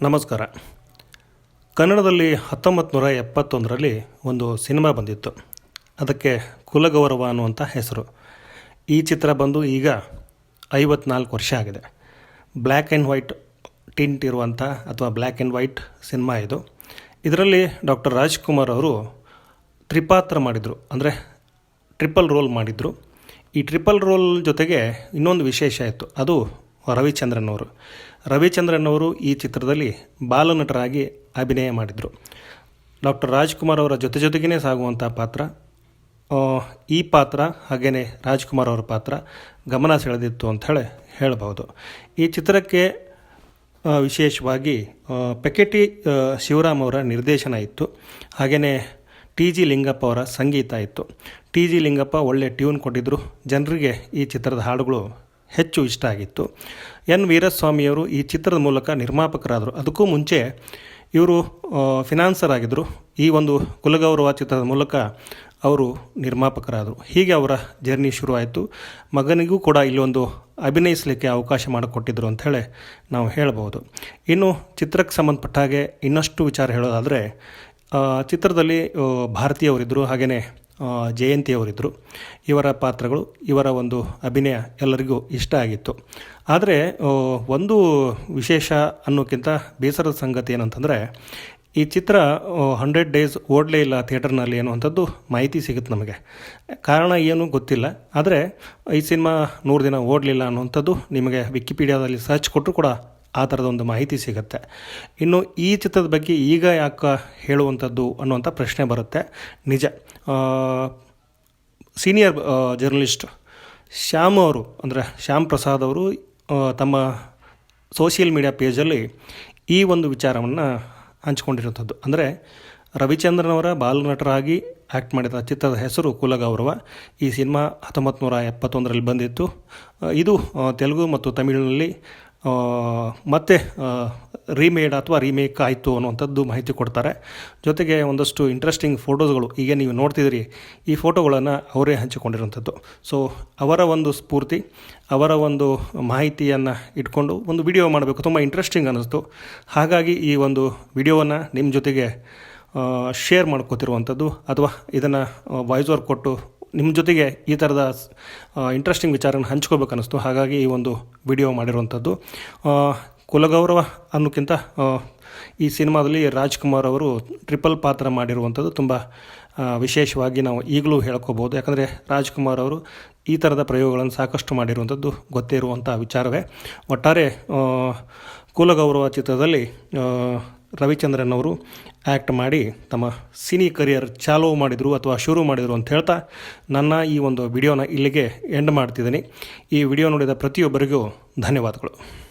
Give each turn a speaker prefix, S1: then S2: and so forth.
S1: ನಮಸ್ಕಾರ. ಕನ್ನಡದಲ್ಲಿ ಹತ್ತೊಂಬತ್ತು ನೂರ ಎಪ್ಪತ್ತೊಂದರಲ್ಲಿ ಒಂದು ಸಿನಿಮಾ ಬಂದಿತ್ತು. ಅದಕ್ಕೆ ಕುಲಗೌರವ ಅನ್ನುವಂಥ ಹೆಸರು. ಈ ಚಿತ್ರ ಬಂದು ಈಗ ಐವತ್ನಾಲ್ಕು ವರ್ಷ ಆಗಿದೆ. ಬ್ಲ್ಯಾಕ್ ಆ್ಯಂಡ್ ವೈಟ್ ಟಿಂಟ್ ಇರುವಂಥ ಅಥವಾ ಬ್ಲ್ಯಾಕ್ ಆ್ಯಂಡ್ ವೈಟ್ ಸಿನಿಮಾ ಇದು. ಇದರಲ್ಲಿ ಡಾಕ್ಟರ್ ರಾಜ್ಕುಮಾರ್ ಅವರು ತ್ರಿಪಾತ್ರ ಮಾಡಿದರು. ಅಂದರೆ ಟ್ರಿಪಲ್ ರೋಲ್ ಮಾಡಿದರು. ಈ ಟ್ರಿಪಲ್ ರೋಲ್ ಜೊತೆಗೆ ಇನ್ನೊಂದು ವಿಶೇಷ ಇತ್ತು. ಅದು ರವಿಚಂದ್ರನ್ ಅವರು ರವಿಚಂದ್ರನ್ ಅವರು ಈ ಚಿತ್ರದಲ್ಲಿ ಬಾಲನಟರಾಗಿ ಅಭಿನಯ ಮಾಡಿದರು. ಡಾಕ್ಟರ್ ರಾಜ್ಕುಮಾರ್ ಅವರ ಜೊತೆ ಜೊತೆಗೇ ಸಾಗುವಂಥ ಪಾತ್ರ ಈ ಪಾತ್ರ ಹಾಗೆಯೇ ರಾಜ್ಕುಮಾರ್ ಅವರ ಪಾತ್ರ ಗಮನ ಸೆಳೆದಿತ್ತು ಅಂತ ಹೇಳಬಹುದು. ಈ ಚಿತ್ರಕ್ಕೆ ವಿಶೇಷವಾಗಿ ಪೆಕೆಟಿ ಶಿವರಾಮ್ ಅವರ ನಿರ್ದೇಶನ ಇತ್ತು. ಹಾಗೆಯೇ ಟಿ ಜಿ ಲಿಂಗಪ್ಪ ಅವರ ಸಂಗೀತ ಇತ್ತು. ಟಿ ಜಿ ಲಿಂಗಪ್ಪ ಒಳ್ಳೆ ಟ್ಯೂನ್ ಕೊಟ್ಟಿದ್ದರು ಜನರಿಗೆ ಈ ಚಿತ್ರದ ಹಾಡುಗಳು ಹೆಚ್ಚು ಇಷ್ಟ ಆಗಿತ್ತು. ಎನ್. ವೀರಸ್ವಾಮಿಯವರು ಈ ಚಿತ್ರದ ಮೂಲಕ ನಿರ್ಮಾಪಕರಾದರು. ಅದಕ್ಕೂ ಮುಂಚೆ ಇವರು ಫಿನಾನ್ಸರ್ ಆಗಿದ್ದರು ಈ ಒಂದು ಕುಲಗೌರವ ಚಿತ್ರದ ಮೂಲಕ ಅವರು ನಿರ್ಮಾಪಕರಾದರು. ಹೀಗೆ ಅವರ ಜರ್ನಿ ಶುರುವಾಯಿತು. ಮಗನಿಗೂ ಕೂಡ ಇಲ್ಲೊಂದು ಅಭಿನಯಿಸಲಿಕ್ಕೆ ಅವಕಾಶ ಮಾಡಿಕೊಟ್ಟಿದ್ರು ಅಂಥೇಳಿ ನಾವು ಹೇಳಬಹುದು ಇನ್ನು ಚಿತ್ರಕ್ಕೆ ಸಂಬಂಧಪಟ್ಟ ಹಾಗೆ ಇನ್ನಷ್ಟು ವಿಚಾರ ಹೇಳೋದಾದರೆ ಚಿತ್ರದಲ್ಲಿ ಭಾರತೀಯವರಿದ್ದರು ಹಾಗೆಯೇ ಆ, ಜಯಂತಿ ಅವರಿದ್ದರು ಇವರ ಪಾತ್ರಗಳು ಇವರ ಒಂದು ಅಭಿನಯ ಎಲ್ಲರಿಗೂ ಇಷ್ಟ ಆಗಿತ್ತು. ಆದರೆ ಒಂದು ವಿಶೇಷ ಅನ್ನೋಕ್ಕಿಂತ ಬೇಸರದ ಸಂಗತಿ ಏನಂತಂದರೆ ಈ ಚಿತ್ರ ಹಂಡ್ರೆಡ್ ಡೇಸ್ ಓಡಲೇ ಇಲ್ಲ ಥಿಯೇಟರ್ನಲ್ಲಿ ಅನ್ನುವಂಥದ್ದು ಮಾಹಿತಿ ಸಿಗುತ್ತೆ ನಮಗೆ. ಕಾರಣ ಏನು ಗೊತ್ತಿಲ್ಲ. ಆದರೆ ಈ ಸಿನಿಮಾ ನೂರು ದಿನ ಓಡಲಿಲ್ಲ ಅನ್ನುವಂಥದ್ದು ನಿಮಗೆ ವಿಕಿಪೀಡಿಯಾದಲ್ಲಿ ಸರ್ಚ್ ಕೊಟ್ಟರು ಕೂಡ ಆ ಥರದ ಒಂದು ಮಾಹಿತಿ ಸಿಗುತ್ತೆ. ಇನ್ನು ಈ ಚಿತ್ರದ ಬಗ್ಗೆ ಈಗ ಯಾಕೆ ಹೇಳುವಂಥದ್ದು ಅನ್ನುವಂಥ ಪ್ರಶ್ನೆ ಬರುತ್ತೆ. ನಿಜ. ಸೀನಿಯರ್ ಜರ್ನಲಿಸ್ಟ್ ಶ್ಯಾಮ್ ಅವರು, ಅಂದರೆ ಶ್ಯಾಮ್ ಪ್ರಸಾದ್ ಅವರು ತಮ್ಮ ಸೋಷಿಯಲ್ ಮೀಡಿಯಾ ಪೇಜಲ್ಲಿ ಈ ಒಂದು ವಿಚಾರವನ್ನು ಹಂಚಿಕೊಂಡಿರುವಂಥದ್ದು. ಅಂದರೆ ರವಿಚಂದ್ರನ್ ಅವರ ಬಾಲನಟರಾಗಿ ಆ್ಯಕ್ಟ್ ಮಾಡಿದ ಚಿತ್ರದ ಹೆಸರು ಕುಲಗೌರವ. ಈ ಸಿನಿಮಾ ಹತ್ತೊಂಬತ್ತು ನೂರ ಎಪ್ಪತ್ತೊಂದರಲ್ಲಿ ಬಂದಿತ್ತು. ಇದು ತೆಲುಗು ಮತ್ತು ತಮಿಳಿನಲ್ಲಿ ಮತ್ತೆ ರೀಮೇಡ್ ಅಥವಾ ರೀಮೇಕ್ ಆಯಿತು ಅನ್ನುವಂಥದ್ದು ಮಾಹಿತಿ ಕೊಡ್ತಾರೆ. ಜೊತೆಗೆ ಒಂದಷ್ಟು ಇಂಟ್ರೆಸ್ಟಿಂಗ್ ಫೋಟೋಸ್ಗಳು ಈಗ ನೀವು ನೋಡ್ತಿದ್ದೀರಿ. ಈ ಫೋಟೋಗಳನ್ನು ಅವರೇ ಹಂಚಿಕೊಂಡಿರುವಂಥದ್ದು. ಸೊ ಅವರ ಒಂದು ಸ್ಫೂರ್ತಿ, ಅವರ ಒಂದು ಮಾಹಿತಿಯನ್ನು ಇಟ್ಕೊಂಡು ಒಂದು ವಿಡಿಯೋ ಮಾಡಬೇಕು. ತುಂಬ ಇಂಟ್ರೆಸ್ಟಿಂಗ್ ಅನ್ನಿಸ್ತು. ಹಾಗಾಗಿ ಈ ಒಂದು ವಿಡಿಯೋವನ್ನು ನಿಮ್ಮ ಜೊತೆಗೆ ಶೇರ್ ಮಾಡ್ಕೋತಿರುವಂಥದ್ದು ಅಥವಾ ಇದನ್ನು ವಾಯ್ಸ್ ಓವರ್ ಕೊಟ್ಟು ನಿಮ್ಮ ಜೊತೆಗೆ ಈ ಥರದ ಇಂಟ್ರೆಸ್ಟಿಂಗ್ ವಿಚಾರನ ಹಂಚ್ಕೋಬೇಕು ಅನ್ನಿಸ್ತು ಹಾಗಾಗಿ ಈ ಒಂದು ವಿಡಿಯೋ ಮಾಡಿರುವಂಥದ್ದು. ಕುಲಗೌರವ ಅನ್ನೋಕ್ಕಿಂತ ಈ ಸಿನಿಮಾದಲ್ಲಿ ರಾಜ್ಕುಮಾರ್ ಅವರು ಟ್ರಿಪಲ್ ಪಾತ್ರ ಮಾಡಿರುವಂಥದ್ದು ತುಂಬ ವಿಶೇಷವಾಗಿ ನಾವು ಈಗಲೂ ಹೇಳ್ಕೋಬೋದು. ಯಾಕಂದರೆ ರಾಜ್ಕುಮಾರ್ ಅವರು ಈ ಥರದ ಪ್ರಯೋಗಗಳನ್ನು ಸಾಕಷ್ಟು ಮಾಡಿರುವಂಥದ್ದು ಗೊತ್ತೇ ಇರುವಂಥ ವಿಚಾರವೇ. ಒಟ್ಟಾರೆ ಕುಲಗೌರವ ಚಿತ್ರದಲ್ಲಿ ರವಿಚಂದ್ರನ್ ಅವರು ಆ್ಯಕ್ಟ್ ಮಾಡಿ ತಮ್ಮ ಸಿನಿ ಕರಿಯರ್ ಚಾಲೂ ಮಾಡಿದರು ಅಥವಾ ಶುರು ಮಾಡಿದರು ಅಂತ ಹೇಳ್ತಾ ನನ್ನ ಈ ಒಂದು ವಿಡಿಯೋನ ಇಲ್ಲಿಗೆ ಎಂಡ್ ಮಾಡ್ತಿದ್ದೀನಿ. ಈ ವಿಡಿಯೋ ನೋಡಿದ ಪ್ರತಿಯೊಬ್ಬರಿಗೂ ಧನ್ಯವಾದಗಳು.